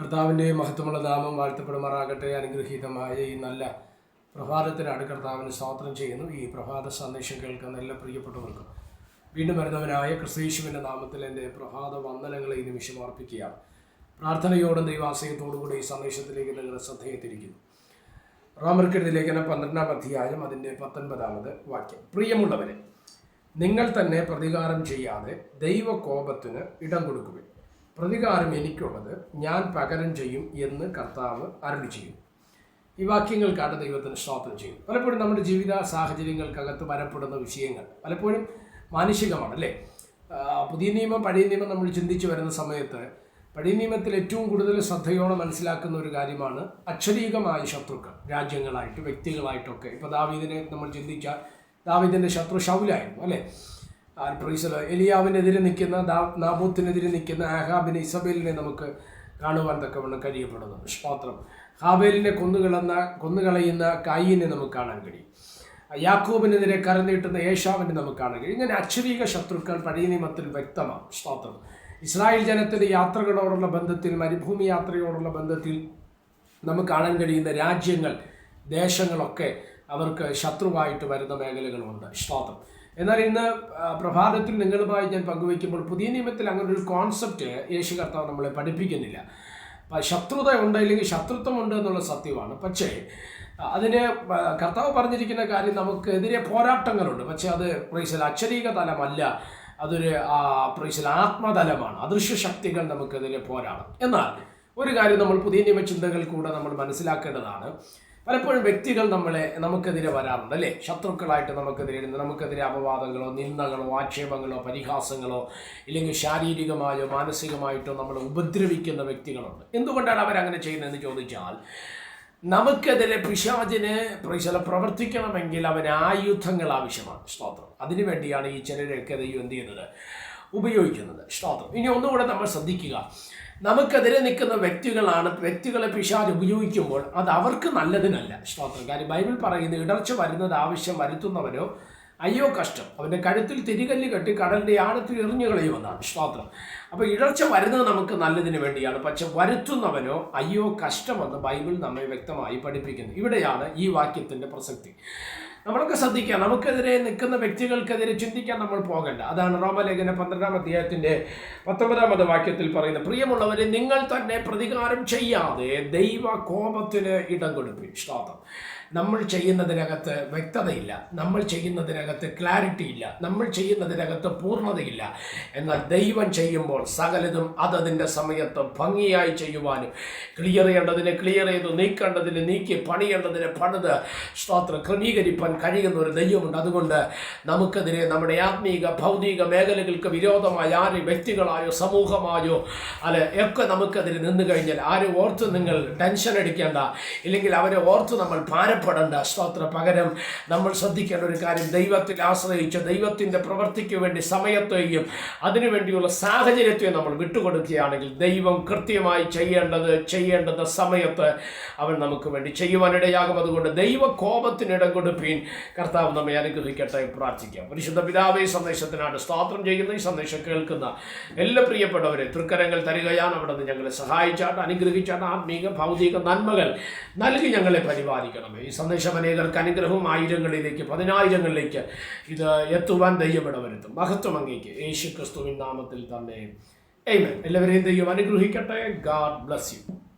കർത്താവിന്റെ മഹത്വമുള്ള നാമം വാഴ്ത്തപ്പെടുമാറാകട്ടെ. അനുഗ്രഹീതമായ ഈ നല്ല പ്രഭാതത്തിനാണ് കർത്താവിന് സ്വാതന്ത്ര്യം ചെയ്യുന്നു. ഈ പ്രഭാത സന്ദേശം കേൾക്കുന്ന നല്ല പ്രിയപ്പെട്ടവർക്കും വീണ്ടും വരുന്നവനായ ക്രിസ്തീശുവിന്റെ നാമത്തിൽ എന്റെ പ്രഭാത വന്ദനങ്ങളെ ഈ നിമിഷം അർപ്പിക്കുകയാണ്. പ്രാർത്ഥനയോടും ദൈവാശയത്തോടുകൂടി ഈ സന്ദേശത്തിലേക്ക് നിങ്ങളുടെ ശ്രദ്ധയെ തിരിക്കുന്നു റോമർക്കെഴുതി ലേഖനം പന്ത്രണ്ടാം അധ്യായം അതിന്റെ പത്തൊൻപതാമത് വാക്യം. പ്രിയമുള്ളവരെ നിങ്ങൾ തന്നെ പ്രതികാരം ചെയ്യാതെ ദൈവകോപത്തിന് ഇടം കൊടുക്കുവിൻ. പ്രതികാരം എനിക്കുള്ളത് ഞാൻ പകരം ചെയ്യും എന്ന് കർത്താവ് അരളി ചെയ്യും. ഈ വാക്യങ്ങൾക്കാണ് ദൈവത്തിന് സ്തോത്രം ചെയ്യും. പലപ്പോഴും നമ്മുടെ ജീവിത സാഹചര്യങ്ങൾക്കകത്ത് വരപ്പെടുന്ന വിഷയങ്ങൾ പലപ്പോഴും മാനുഷികമാണ് അല്ലേ? പുതിയ നിയമം പഴയ നിയമം നമ്മൾ ചിന്തിച്ചു വരുന്ന സമയത്ത് പഴയ നിയമത്തിൽ ഏറ്റവും കൂടുതൽ ശ്രദ്ധയോടെ മനസ്സിലാക്കുന്ന ഒരു കാര്യമാണ് അക്ഷരീകമായ ശത്രുക്കൾ. രാജ്യങ്ങളായിട്ട് വ്യക്തികളായിട്ടൊക്കെ. ഇപ്പോൾ ദാവീദിനെ നമ്മൾ ചിന്തിച്ചാൽ ദാവീദിന്റെ ശത്രു ഷൗലായിരുന്നു അല്ലേ? എലിയാവിനെതിരെ നിൽക്കുന്ന നാബൂത്തിനെതിരെ നിൽക്കുന്ന അഹാബിനെ ഇസബേലിനെ നമുക്ക് കാണുവാൻ തക്കവണ്ണം കഴിയപ്പെടുന്നു. മാത്രം ഹാബേലിനെ കൊന്നുകളന്ന കൊന്നുകളയുന്ന കായിനെ നമുക്ക് കാണാൻ കഴിയും. യാക്കൂബിനെതിരെ കരനീട്ടുന്ന യേശാവിനെ നമുക്ക് കാണാൻ കഴിയും. ഇങ്ങനെ അക്ഷരീക ശത്രുക്കൾ പഴയ നിയമത്തിൽ വ്യക്തമാണ്. സ്തോത്രം ഇസ്രായേൽ ജനത്തിന്റെ യാത്രകളോടുള്ള ബന്ധത്തിൽ മരുഭൂമി യാത്രയോടുള്ള ബന്ധത്തിൽ നമുക്ക് കാണാൻ കഴിയുന്ന രാജ്യങ്ങൾ ദേശങ്ങളൊക്കെ അവർക്ക് ശത്രുവായിട്ട് വരുന്ന മേഖലകളുണ്ട്. സ്തോത്രം എന്നാൽ ഇന്ന് പ്രഭാതത്തിൽ നിങ്ങളുമായി ഞാൻ പങ്കുവയ്ക്കുമ്പോൾ പുതിയ നിയമത്തിൽ അങ്ങനെ ഒരു കോൺസെപ്റ്റ് യേശു കർത്താവ് നമ്മളെ പഠിപ്പിക്കുന്നില്ല. ശത്രുത ഉണ്ട് അല്ലെങ്കിൽ ശത്രുത്വം ഉണ്ട് എന്നുള്ള സത്യമാണ്. പക്ഷേ അതിന് കർത്താവ് പറഞ്ഞിരിക്കുന്ന കാര്യം നമുക്ക് എതിരെ പോരാട്ടങ്ങളുണ്ട്. പക്ഷേ അത് പ്രൈസൽ അക്ഷരീക തലമല്ല. അതൊരു പ്രൈസൽ ആത്മതലമാണ്. അദൃശ്യ ശക്തികൾ നമുക്കെതിരെ പോരാടും. എന്നാൽ ഒരു കാര്യം നമ്മൾ പുതിയ നിയമ ചിന്തകൾ കൂടെ നമ്മൾ മനസ്സിലാക്കേണ്ടതാണ്. പലപ്പോഴും വ്യക്തികൾ നമ്മളെ നമുക്കെതിരെ വരാറുണ്ട് അല്ലേ? ശത്രുക്കളായിട്ട് നമുക്കെതിരെ നമുക്കെതിരെ അപവാദങ്ങളോ നിന്ദകളോ ആക്ഷേപങ്ങളോ പരിഹാസങ്ങളോ ഇല്ലെങ്കിൽ ശാരീരികമായോ മാനസികമായിട്ടോ നമ്മളെ ഉപദ്രവിക്കുന്ന വ്യക്തികളുണ്ട്. എന്തുകൊണ്ടാണ് അവരങ്ങനെ ചെയ്യുന്നതെന്ന് ചോദിച്ചാൽ നമുക്കെതിരെ പിശാചിന് ചില പ്രവർത്തിക്കണമെങ്കിൽ അവന് ആയുധങ്ങൾ ആവശ്യമാണ്. സ്തോത്രം. അതിനു വേണ്ടിയാണ് ഈ ചിലരൊക്കെ ദൈവം എന്ത് ചെയ്യുന്നത്? ഉപയോഗിക്കുന്നത്. സ്തോത്രം. ഇനി ഒന്നുകൂടെ നമ്മൾ ശ്രദ്ധിക്കുക. നമുക്കെതിരെ നിൽക്കുന്ന വ്യക്തികളാണ് വ്യക്തികളെ പിശാജ് ഉപയോഗിക്കുമ്പോൾ അത് അവർക്ക് നല്ലതിനല്ല. സ്തോത്രം കാര്യം ബൈബിൾ പറയുന്നത് ഇടർച്ച വരുന്നത് ആവശ്യം വരുത്തുന്നവരോ അയ്യോ കഷ്ടം. അവന്റെ കഴുത്തിൽ തിരികല്ല് കെട്ടി കടലിന്റെ ആഴത്തിൽ എറിഞ്ഞു കളയുമെന്നാണ് സ്തോത്രം. അപ്പോൾ ഇടർച്ച വരുന്നത് നമുക്ക് നല്ലതിന് വേണ്ടിയാണ്. പക്ഷെ വരുത്തുന്നവനോ അയ്യോ കഷ്ടമെന്ന് ബൈബിൾ നമ്മെ വ്യക്തമായി പഠിപ്പിക്കുന്നു. ഇവിടെയാണ് ഈ വാക്യത്തിന്റെ പ്രസക്തി. നമ്മളൊക്കെ ശ്രദ്ധിക്കുക. നമുക്കെതിരെ നിൽക്കുന്ന വ്യക്തികൾക്കെതിരെ ചിന്തിക്കാൻ നമ്മൾ പോകണ്ട. അതാണ് റോമലേഖന പന്ത്രണ്ടാം അധ്യായത്തിന്റെ പത്തൊമ്പതാമത് വാക്യത്തിൽ പറയുന്നത്. പ്രിയമുള്ളവരെ നിങ്ങൾ തന്നെ പ്രതികാരം ചെയ്യാതെ ദൈവ കോപത്തിന് ഇടം കൊടുപ്പിൻ. സ്തോത്രം നമ്മൾ ചെയ്യുന്നതിനകത്ത് വ്യക്തതയില്ല. നമ്മൾ ചെയ്യുന്നതിനകത്ത് ക്ലാരിറ്റി ഇല്ല. നമ്മൾ ചെയ്യുന്നതിനകത്ത് പൂർണതയില്ല. എന്നാൽ ദൈവം ചെയ്യുമ്പോൾ സകലതും അതതിന്റെ സമയത്ത് ഭംഗിയായി ചെയ്യുവാനും ക്ലിയർ ചെയ്യേണ്ടതിനെ ക്ലിയർ ചെയ്ത് നീക്കേണ്ടതിന് നീക്കി പണിയേണ്ടതിനെ പണിത്. സ്തോത്രം. ക്രമീകരിപ്പാൻ കഴിയുന്ന ഒരു ദൈവമുണ്ട്. അതുകൊണ്ട് നമുക്കെതിരെ നമ്മുടെ ആത്മീക ഭൗതിക മേഖലകൾക്ക് വിരോധമായ ആര് വ്യക്തികളായോ സമൂഹമായോ അല്ലെ ഒക്കെ നമുക്കെതിരെ നിന്ന് കഴിഞ്ഞാൽ ആരും ഓർത്ത് നിങ്ങൾ ടെൻഷൻ അടിക്കേണ്ട. ഇല്ലെങ്കിൽ അവരെ ഓർത്ത് നമ്മൾ ഭാരപ്പെടേണ്ട സ്തോത്ര. പകരം നമ്മൾ ശ്രദ്ധിക്കേണ്ട ഒരു കാര്യം ദൈവത്തിൽ ആശ്രയിച്ച് ദൈവത്തിന്റെ പ്രവൃത്തിക്ക് വേണ്ടി സമയത്തെയും അതിനുവേണ്ടിയുള്ള സാഹചര്യത്തെയും നമ്മൾ വിട്ടുകൊടുക്കുകയാണെങ്കിൽ ദൈവം കൃത്യമായി ചെയ്യേണ്ടത് ചെയ്യേണ്ടത് സമയത്ത് അവൻ നമുക്ക് വേണ്ടി ചെയ്യുവാനിടയാകും അതുകൊണ്ട് ദൈവ കോപത്തിനിടം കൊടുപ്പീൻ. കർത്താവ് നമ്മെ അനുഗ്രഹിക്കട്ടെ പ്രാർത്ഥിക്കാം. പരിശുദ്ധ പിതാവേ സന്ദേശത്തിനാണ് സ്തോത്രം ചെയ്യുന്ന ഈ സന്ദേശം കേൾക്കുന്ന എല്ലാ പ്രിയപ്പെട്ടവരെ തൃക്കരങ്ങൾ തരികയാണ്. അവിടെ നിന്ന് ഞങ്ങളെ സഹായിച്ചാട്ട് അനുഗ്രഹിച്ചാട്ട് ആത്മീക ഭൗതിക നന്മകൾ നൽകി ഞങ്ങളെ പരിപാലിക്കണമേ. ഈ സന്ദേശം അനേകർക്ക് അനുഗ്രഹവും ആയിരങ്ങളിലേക്ക് പതിനായിരങ്ങളിലേക്ക് ഇത് എത്തുവാൻ ദൈവം വരുത്തും മഹത്വം അങ്ങേക്ക്. യേശു ക്രിസ്തുവിൻ നാമത്തിൽ തന്നെ. എയ്മൻ എല്ലാവരെയും ദൈവം അനുഗ്രഹിക്കട്ടെ. God bless you